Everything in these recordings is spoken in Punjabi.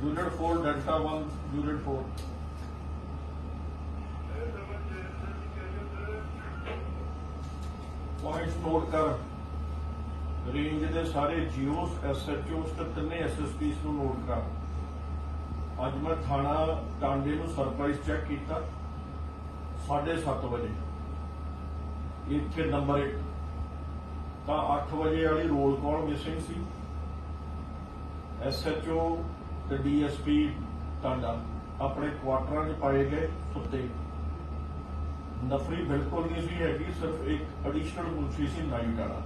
Unit 4 delta 1 unit 4 points note ਕਰ ਰੇਂਜ ਦੇ ਸਾਰੇ ਜੀਓਸ ਐਸਐਚਓਸ ਤੇ ਤਿੰਨੇ ਐਸਐਸਪੀਸ ਨੂੰ ਨੋਟ ਕਰ ਅੱਜ ਮੈਂ ਥਾਣਾ ਟਾਂਡੇ ਨੂੰ ਸਰਪ੍ਰਾਈਜ਼ ਚੈੱਕ ਕੀਤਾ 7:30 ਵਜੇ ਇੱਥੇ ਨੰਬਰ 1 ਤਾਂ 8 ਵਜੇ ਵਾਲੀ ਰੋਲ ਕਾਲ ਮਿਸਿੰਗ ਸੀ ਐਸਐਚਓ ਤੇ ਡੀਐਸਪੀ ਟਾਂਡਾ ਆਪਣੇ ਕੁਆਟਰਾਂ 'ਚ ਪਾਏ ਗਏ ਸੁੱਤੇ ਨਫਰੀ ਬਿਲਕੁਲ ਨਹੀਂ ਸੀ ਹੈਗੀ, ਸਿਰਫ ਇੱਕ ਐਡੀਸ਼ਨਲ ਮੁਨਸ਼ੀ ਸੀ ਨਾਈਟ ਵਾਲਾ।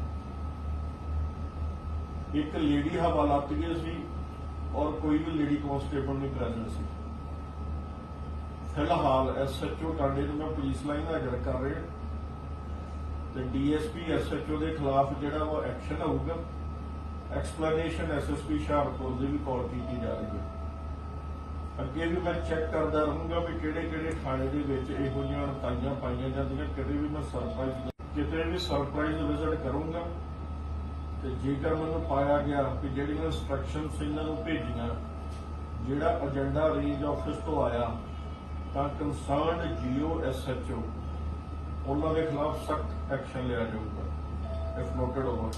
ਇੱਕ ਲੇਡੀ ਹਵਾਲਾਤ ਗਈ ਸੀ ਔਰ ਕੋਈ ਵੀ ਲੇਡੀ ਕਾਂਸਟੇਬਲ ਨਹੀਂ ਪ੍ਰੈਜ਼ੈਂਟ ਸੀ। ਫਿਲਹਾਲ ਐਸਐਚਓ ਟਾਂਡੇ ਨੂੰ ਮੈਂ ਪੁਲਿਸ ਲਾਈਨ ਹਾਜ਼ਰ ਕਰ ਰਿਹਾ। ਤੇ ਡੀਐਸਪੀ ਐਸਐਚਓ ਦੇ ਖਿਲਾਫ ਜਿਹੜਾ ਉਹ ਐਕਸ਼ਨ ਹੋਊਗਾ। ਐਕਸਪਲੇਨੇਸ਼ਨ ਐਸਐਸਪੀ ਹੁਸ਼ਿਆਰਪੁਰ ਦੀ ਵੀ ਕਾਲ ਕੀਤੀ ਜਾ ਰਹੀ ਅੱਗੇ ਵੀ ਮੈਂ ਚੈੱਕ ਕਰਦਾ ਰਹੂੰਗਾ ਵੀ ਕਿਹੜੇ ਕਿਹੜੇ ਥਾਣੇ ਦੇ ਵਿੱਚ ਇਹੋ ਜਿਹੀਆਂ ਅੜਤਾਈਆਂ ਪਾਈਆਂ ਜਾਂਦੀਆਂ, ਕਿਤੇ ਵੀ ਮੈਂ ਸਰਪ੍ਰਾਈਜ਼ ਕਿਤੇ ਵੀ ਸਰਪ੍ਰਾਈਜ਼ ਵਿਜ਼ਿਟ ਕਰੂੰਗਾ। ਤੇ ਜੇਕਰ ਮੈਨੂੰ ਪਾਇਆ ਗਿਆ ਕਿ ਜਿਹੜੀਆਂ ਇਨਸਟਰਕਸ਼ਨਸ ਇਹਨਾਂ ਨੂੰ ਭੇਜੀਆਂ, ਜਿਹੜਾ ਏਜੰਡਾ ਰੇਂਜ ਆਫਿਸ ਤੋਂ ਆਇਆ, ਤਾਂ ਕੰਸਰਨਡ ਜੀਓ ਐਸਐਚਓ ਉਹਨਾਂ ਦੇ ਖਿਲਾਫ ਸਖਤ ਐਕਸ਼ਨ ਲਿਆ ਜਾਊਗਾ। If noted over